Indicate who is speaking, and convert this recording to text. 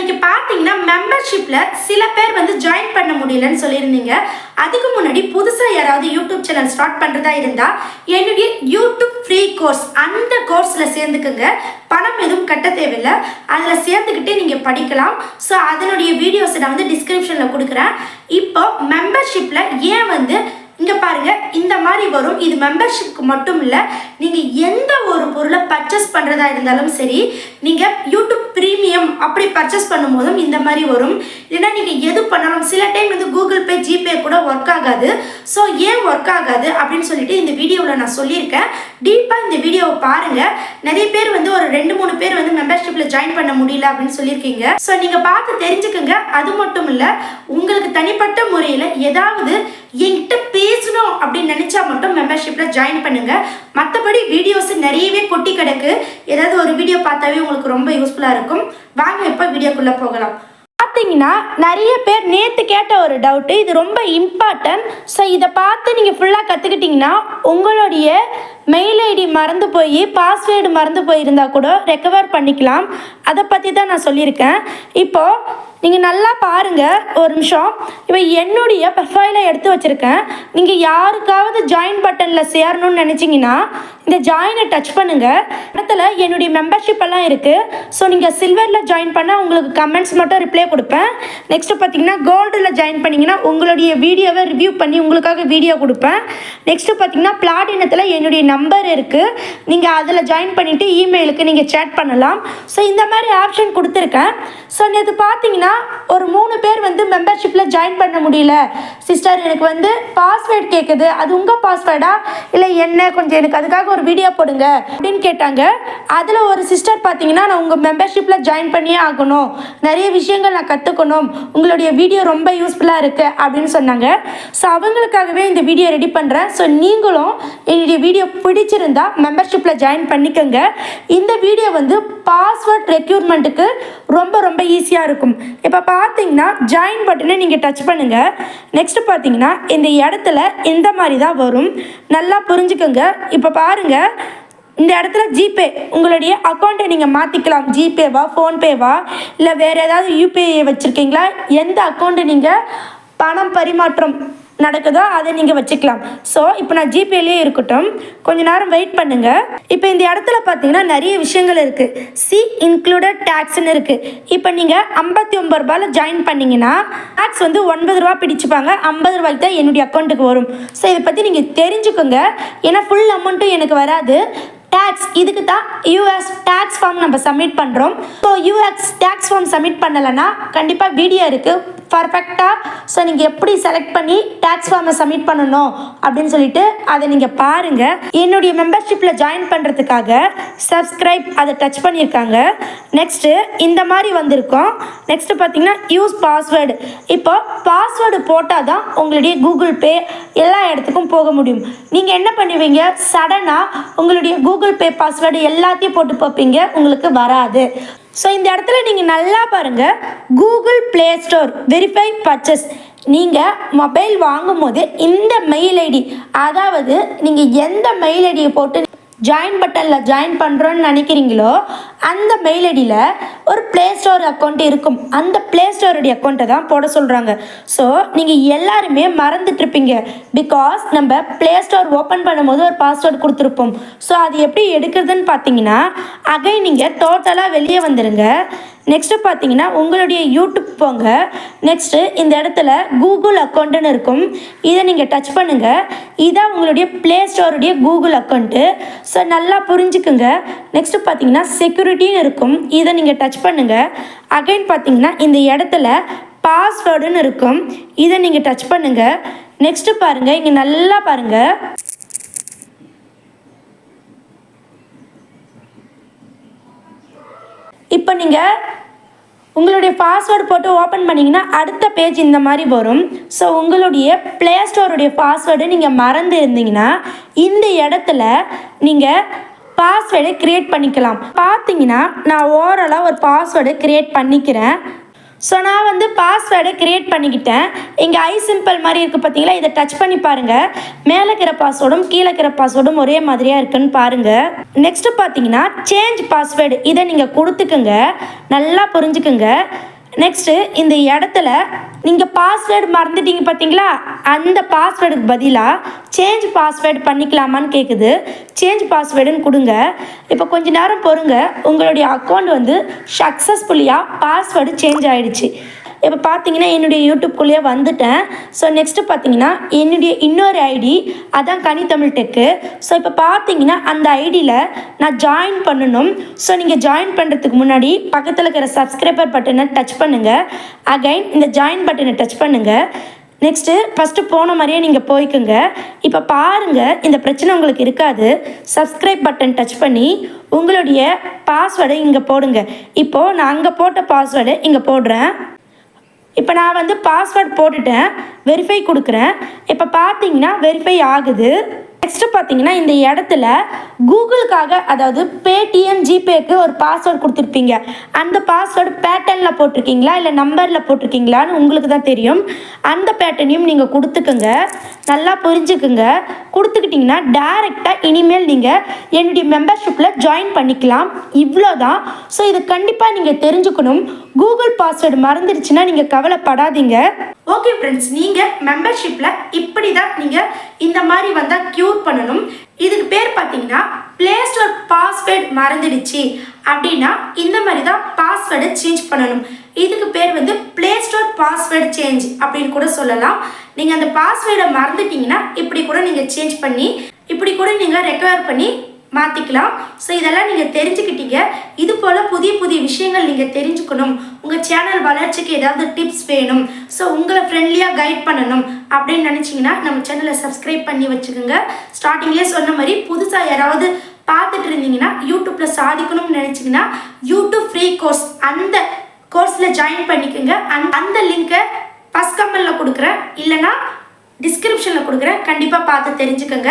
Speaker 1: இன்னைக்கு பார்த்தீங்கன்னா மெம்பர்ஷிப்பில் சில பேர் வந்து ஜாயின் பண்ண முடியலன்னு சொல்லியிருந்தீங்க. அதுக்கு முன்னாடி புதுசாக யாராவது யூடியூப் சேனல் ஸ்டார்ட் பண்ணுறதா இருந்தால் என்னுடைய யூடியூப் ஃப்ரீ கோர்ஸ் அந்த கோர்ஸில் சேர்ந்துக்குங்க. பணம் எதுவும் கட்ட தேவையில்லை. அதில் சேர்ந்துக்கிட்டே நீங்கள் படிக்கலாம். ஸோ அதனுடைய வீடியோஸை நான் வந்து டிஸ்கிரிப்ஷனில் கொடுக்குறேன். இப்போ மெம்பர்ஷிப்பில் ஏன் வந்து இங்கே பாருங்க இந்த மாதிரி வரும். இது மெம்பர்ஷிப்க்கு மட்டும் இல்லை நீங்கள் எந்த ஒரு பொருளை பர்ச்சேஸ் பண்ணுறதா இருந்தாலும் சரி நீங்கள் யூடியூப் ப்ரீமியம் அப்படி பர்ச்சேஸ் பண்ணும்போதும் இந்த மாதிரி வரும். இல்லைன்னா நீங்கள் எது பண்ணாலும் சில டைம் வந்து கூகுள் பே ஜிபே கூட ஒர்க் ஆகாது. ஸோ ஏன் ஒர்க் ஆகாது அப்படின்னு சொல்லிட்டு இந்த வீடியோவில் நான் சொல்லியிருக்கேன். டீப்பாக இந்த வீடியோவை பாருங்கள் நிறைய பேர் வந்து ஒரு ரெண்டு மூணு பேர் வந்து மெம்பர்ஷிப்பில் ஜாயின் பண்ண முடியல அப்படின்னு சொல்லியிருக்கீங்க. ஸோ நீங்கள் பார்த்து தெரிஞ்சுக்கோங்க. அது மட்டும் இல்லை உங்களுக்கு தனிப்பட்ட முறையில் ஏதாவது என்கிட்ட அப்படின்னு நினச்சா மட்டும் மெம்பர்ஷிப்பில் ஜாயின் பண்ணுங்கள் மற்றபடி வீடியோஸ் நிறையவே கொட்டி கிடக்கு. ஏதாவது ஒரு வீடியோ பார்த்தாவே உங்களுக்கு ரொம்ப யூஸ்ஃபுல்லாக இருக்கும். வாங்க இப்போ வீடியோக்குள்ளே போகலாம். பார்த்தீங்கன்னா நிறைய பேர் நேற்று கேட்ட ஒரு டவுட்டு இது ரொம்ப இம்பார்ட்டன்ட் ஸோ இதை பார்த்து நீங்கள் ஃபுல்லாக கற்றுக்கிட்டிங்கன்னா உங்களுடைய மெயில் ஐடி மறந்து போய் பாஸ்வேர்டு மறந்து போயிருந்தா கூட ரெக்கவர் பண்ணிக்கலாம். அதை பற்றி தான் நான் சொல்லியிருக்கேன். இப்போது நீங்கள் நல்லா பாருங்கள் ஒரு நிமிஷம். இப்போ என்னுடைய ப்ரொஃபைலை எடுத்து வச்சுருக்கேன். நீங்கள் யாருக்காவது ஜாயின் பட்டனில் சேரணும்னு நினச்சிங்கன்னா இந்த ஜாயினை டச் பண்ணுங்கள் இடத்துல என்னுடைய மெம்பர்ஷிப் எல்லாம் இருக்குது ஸோ நீங்கள் சில்வரில் ஜாயின் பண்ணால் உங்களுக்கு கமெண்ட்ஸ் மட்டும் ரிப்ளை கொடுப்பேன். நெக்ஸ்ட்டு பார்த்தீங்கன்னா கோல்டில் ஜாயின் பண்ணிங்கன்னா உங்களுடைய வீடியோவை ரிவ்யூ பண்ணி உங்களுக்காக வீடியோ கொடுப்பேன். நெக்ஸ்ட்டு பார்த்தீங்கன்னா பிளாட்டினத்தில் என்னுடைய நம்பர் நம்பர் இருக்குது நீங்கள் அதில் ஜாயின் பண்ணிவிட்டு இமெயிலுக்கு நீங்கள் சேட் பண்ணலாம். ஸோ இந்த மாதிரி ஆப்ஷன் கொடுத்துருக்கேன். ஸோ நேற்று பார்த்தீங்கன்னா ஒரு மூணு பேர் வந்து மெம்பர்ஷிப்பில் ஜாயின் பண்ண முடியல. சிஸ்டர் எனக்கு வந்து பாஸ்வேர்ட் கேட்குது அது உங்கள் பாஸ்வேர்டா இல்லை என்ன? கொஞ்சம் எனக்கு அதுக்காக ஒரு வீடியோ போடுங்க. அப்படின்னு கேட்டாங்க. அதில் ஒரு சிஸ்டர் பார்த்தீங்கன்னா நான் உங்கள் மெம்பர்ஷிப்பில் ஜாயின் பண்ணியே ஆகணும். நிறைய விஷயங்கள் நான் கற்றுக்கணும் உங்களுடைய வீடியோ ரொம்ப யூஸ்ஃபுல்லாக இருக்குது அப்படின்னு சொன்னாங்க. ஸோ அவங்களுக்காகவே இந்த வீடியோ ரெடி பண்ணுறேன் ஸோ நீங்களும் என்னுடைய வீடியோ பிடிச்சிருந்தா மெம்பர்ஷிப்பில் ஜாயின் பண்ணிக்கோங்க. இந்த வீடியோ வந்து பாஸ்வேர்ட் ரெக்யூர்மெண்ட்டுக்கு ரொம்ப ரொம்ப ஈஸியாக இருக்கும். இப்போ பார்த்தீங்கன்னா ஜாயின் பட்டனை நீங்கள் டச் பண்ணுங்கள் நெக்ஸ்ட் பார்த்தீங்கன்னா இந்த இடத்துல இந்த மாதிரி தான் வரும். நல்லா புரிஞ்சுக்கோங்க. இப்போ பாருங்கள் இந்த இடத்துல ஜிபே உங்களுடைய அக்கௌண்ட்டை நீங்கள் மாற்றிக்கலாம் ஜிபேவா ஃபோன்பேவா இல்லை வேறு ஏதாவது யூபிஐ வச்சுருக்கீங்களா? எந்த அக்கௌண்ட்டை நீங்கள் பணம் பரிமாற்றம் நடக்குதோ அதை நீங்கள் வச்சுக்கலாம். ஸோ இப்போ நான் ஜிபேலேயே இருக்கட்டும். கொஞ்ச நேரம் வெயிட் பண்ணுங்கள் இப்போ இந்த இடத்துல பார்த்தீங்கன்னா நிறைய விஷயங்கள் இருக்குது சி இன்க்ளூடட் டேக்ஸ்னு இருக்குது இப்போ நீங்கள் ஐம்பத்தி ஒம்பது ரூபாயில் ஜாயின் பண்ணிங்கன்னா டேக்ஸ் வந்து ஒன்பது ரூபா பிடிச்சிப்பாங்க. ஐம்பது ரூபாய்க்கு தான் என்னுடைய அக்கௌண்ட்டுக்கு வரும். ஸோ இதை பற்றி நீங்கள் தெரிஞ்சுக்கோங்க. ஏன்னா ஃபுல் அமௌண்ட்டும் எனக்கு வராது. டேக்ஸ் இதுக்கு தான் யூஎஸ் டேக்ஸ் ஃபார்ம் நம்ம சப்மிட் பண்ணுறோம் so US tax form submit பண்ணலைன்னா கண்டிப்பாக வீடியோ இருக்குது பர்ஃபெக்டாக ஸோ நீங்கள் எப்படி செலக்ட் பண்ணி டேக்ஸ் ஃபார்மை சப்மிட் பண்ணணும் அப்படின்னு சொல்லிட்டு அதை நீங்கள் பாருங்கள் என்னுடைய மெம்பர்ஷிப்பில் ஜாயின் பண்ணுறதுக்காக சப்ஸ்கிரைப் அதை டச் பண்ணியிருக்காங்க. நெக்ஸ்ட்டு இந்த மாதிரி வந்திருக்கோம். நெக்ஸ்ட்டு பார்த்தீங்கன்னா யூஸ் பாஸ்வேர்டு இப்போ பாஸ்வேர்டு போட்டால் தான் உங்களுடைய கூகுள் பே எல்லா இடத்துக்கும் போக முடியும். நீங்கள் என்ன பண்ணுவீங்க? சடனாக உங்களுடைய கூகுள் கூகுள் பே பாஸ்வேர்டு எல்லாத்தையும் போட்டு பார்ப்பீங்க. உங்களுக்கு வராது. ஸோ இந்த இடத்துல நீங்கள் நல்லா பாருங்கள் Google Play Store verify purchase நீங்கள் மொபைல் வாங்கும்போது இந்த மெயில் ஐடி அதாவது நீங்கள் எந்த மெயில் ஐடியை போட்டு ஜாயின் பட்டனில் ஜாயின் பண்ணுறோன்னு நினைக்கிறீங்களோ அந்த மெயில் ஐடியில் ஒரு ப்ளே ஸ்டோர் அக்கௌண்ட் இருக்கும். அந்த ப்ளே ஸ்டோருடைய அக்கௌண்ட்டை தான் போட சொல்கிறாங்க ஸோ நீங்கள் எல்லாருமே மறந்துட்டுருப்பீங்க பிகாஸ் நம்ம ப்ளே ஸ்டோர் ஓப்பன் பண்ணும்போது ஒரு பாஸ்வேர்டு கொடுத்துருப்போம். ஸோ அது எப்படி எடுக்கிறதுன்னு பார்த்தீங்கன்னா அகை நீங்கள் டோட்டலாக வெளியே வந்துடுங்க நெக்ஸ்ட்டு பார்த்தீங்கன்னா உங்களுடைய யூடியூப் போங்க. நெக்ஸ்ட்டு இந்த இடத்துல கூகுள் அக்கௌண்ட்டுன்னு இருக்கும். இதை நீங்கள் டச் பண்ணுங்கள் இதான் உங்களுடைய ப்ளே ஸ்டோருடைய கூகுள் அக்கௌண்ட்டு ஸோ நல்லா புரிஞ்சுக்குங்க. நெக்ஸ்ட்டு பார்த்தீங்கன்னா செக்யூரிட்டின்னு இருக்கும். இதை நீங்கள் டச் பண்ணுங்கள் அகைன் பார்த்தீங்கன்னா இந்த இடத்துல பாஸ்வேர்டுன்னு இருக்கும். இதை நீங்கள் டச் பண்ணுங்கள் நெக்ஸ்ட்டு பாருங்கள் இங்கே நல்லா பாருங்கள் இப்போ நீங்கள் உங்களுடைய பாஸ்வேர்டு போட்டு ஓப்பன் பண்ணிங்கன்னா அடுத்த பேஜ் இந்த மாதிரி வரும். ஸோ உங்களுடைய ப்ளே ஸ்டோருடைய பாஸ்வேர்டு நீங்கள் மறந்து இருந்தீங்கன்னா இந்த இடத்துல நீங்கள் பாஸ்வேர்டை க்ரியேட் பண்ணிக்கலாம். பார்த்தீங்கன்னா நான் ஓவராலாக ஒரு பாஸ்வேர்டு க்ரியேட் பண்ணிக்கிறேன். ஸோ நான் வந்து பாஸ்வேர்டை க்ரியேட் பண்ணிக்கிட்டேன். இங்கே ஐ சிம்பிள் மாதிரி இருக்குது பார்த்தீங்களா? இதை டச் பண்ணி பாருங்கள் மேலே இருக்கிற பாஸ்வேர்டும் கீழே இருக்கிற பாஸ்வேர்டும் ஒரே மாதிரியாக இருக்குன்னு பாருங்கள் நெக்ஸ்ட்டு பார்த்தீங்கன்னா சேஞ்ச் பாஸ்வேர்டு இதை நீங்கள் கொடுத்துக்குங்க. நல்லா புரிஞ்சுக்குங்க. நெக்ஸ்ட்டு இந்த இடத்துல நீங்கள் பாஸ்வேர்டு மறந்துட்டீங்க பார்த்தீங்களா? அந்த பாஸ்வேர்டுக்கு பதிலாக சேஞ்ச் பாஸ்வேர்டு பண்ணிக்கலாமான்னு கேட்குது சேஞ்ச் பாஸ்வேர்டுன்னு கொடுங்க. இப்போ கொஞ்ச நேரம் பொறுங்க. உங்களுடைய அக்கௌண்ட் வந்து சக்ஸஸ்ஃபுல்லியாக பாஸ்வேர்டு சேஞ்ச் ஆகிடுச்சு இப்போ பார்த்தீங்கன்னா என்னுடைய யூடியூப்குள்ளேயே வந்துட்டேன். ஸோ நெக்ஸ்ட்டு பார்த்தீங்கன்னா என்னுடைய இன்னொரு ஐடி அதான் கனித்தமிழ் டெக்கு ஸோ இப்போ பார்த்தீங்கன்னா அந்த ஐடியில் நான் ஜாயின் பண்ணணும். ஸோ நீங்கள் ஜாயின் பண்ணுறதுக்கு முன்னாடி பக்கத்தில் இருக்கிற சப்ஸ்கிரைபர் பட்டனை டச் பண்ணுங்கள் அகைன் இந்த ஜாயின் பட்டனை டச் பண்ணுங்கள் நெக்ஸ்ட்டு ஃபஸ்ட்டு போன மாதிரியே நீங்கள் போய்க்குங்க. இப்போ பாருங்கள் இந்த பிரச்சனை உங்களுக்கு இருக்காது. சப்ஸ்கிரைப் பட்டன் டச் பண்ணி உங்களுடைய பாஸ்வேர்டை இங்கே போடுங்க. இப்போது நான் அங்கே போட்ட பாஸ்வேர்டை இங்கே போடுறேன். இப்போ நான் வந்து பாஸ்வேர்ட் போட்டுட்டேன் வெரிஃபை கொடுக்குறேன். இப்போ பார்த்தீங்கன்னா வெரிஃபை ஆகுது. நெக்ஸ்ட்டு பார்த்தீங்கன்னா இந்த இடத்துல கூகுளுக்காக அதாவது பேடிஎம் ஜிபேக்கு ஒரு பாஸ்வேர்டு கொடுத்துருப்பீங்க. அந்த பாஸ்வேர்டு பேட்டர்னில் போட்டிருக்கீங்களா? இல்லை நம்பரில் போட்டிருக்கீங்களான்னு உங்களுக்கு தான் தெரியும். அந்த பேட்டர்னையும் நீங்கள் கொடுத்துக்குங்க. நல்லா புரிஞ்சுக்குங்க. கொடுத்துக்கிட்டிங்கன்னா டேரெக்டாக இனிமேல் நீங்கள் என்னுடைய மெம்பர்ஷிப்பில் ஜாயின் பண்ணிக்கலாம். இவ்வளோ தான் ஸோ இது கண்டிப்பாக நீங்கள் தெரிஞ்சுக்கணும். கூகுள் பாஸ்வேர்டு மறந்துடுச்சுன்னா நீங்கள் கவலைப்படாதீங்க. ஓகே ஃப்ரெண்ட்ஸ் நீங்கள் மெம்பர்ஷிப்பில் இப்படி தான் நீங்கள் இந்த மாதிரி வந்தால் க்யூர் பண்ணணும். இதுக்கு பேர் பார்த்தீங்கன்னா ப்ளே ஸ்டோர் பாஸ்வேர்டு மறந்துடுச்சு அப்படின்னா இந்த மாதிரி தான் பாஸ்வேர்டை சேஞ்ச் பண்ணணும். இதுக்கு பேர் வந்து ப்ளே ஸ்டோர் பாஸ்வேர்டு சேஞ்ச் அப்படின்னு கூட சொல்லலாம். நீங்கள் அந்த பாஸ்வேர்டை மறந்துட்டீங்கன்னா இப்படி கூட நீங்கள் சேஞ்ச் பண்ணி இப்படி கூட நீங்கள் ரெக்கவர் பண்ணி மாற்றிக்கலாம் ஸோ இதெல்லாம் நீங்கள் தெரிஞ்சுக்கிட்டீங்க. இது போல் புதிய புதிய விஷயங்கள் நீங்கள் தெரிஞ்சுக்கணும். உங்கள் சேனல் வளர்ச்சிக்கு ஏதாவது டிப்ஸ் வேணும். ஸோ உங்களை ஃப்ரெண்ட்லியாக கைட் பண்ணணும். அப்படின்னு நினச்சிங்கன்னா நம்ம சேனலை சப்ஸ்கிரைப் பண்ணி வச்சுக்கோங்க. ஸ்டார்டிங்லேயே சொன்ன மாதிரி புதுசாக யாராவது பார்த்துட்டு இருந்தீங்கன்னா யூடியூப்பில் சாதிக்கணும்னு நினச்சிங்கன்னா யூடியூப் ஃப்ரீ கோர்ஸ் அந்த கோர்ஸில் ஜாயின் பண்ணிக்கோங்க. அந் அந்த லிங்க்கை ஃபஸ்ட் கம்பெனியில் கொடுக்குறேன். இல்லைனா டிஸ்கிரிப்ஷனில் கொடுக்குறேன். கண்டிப்பாக பார்த்து தெரிஞ்சுக்கோங்க.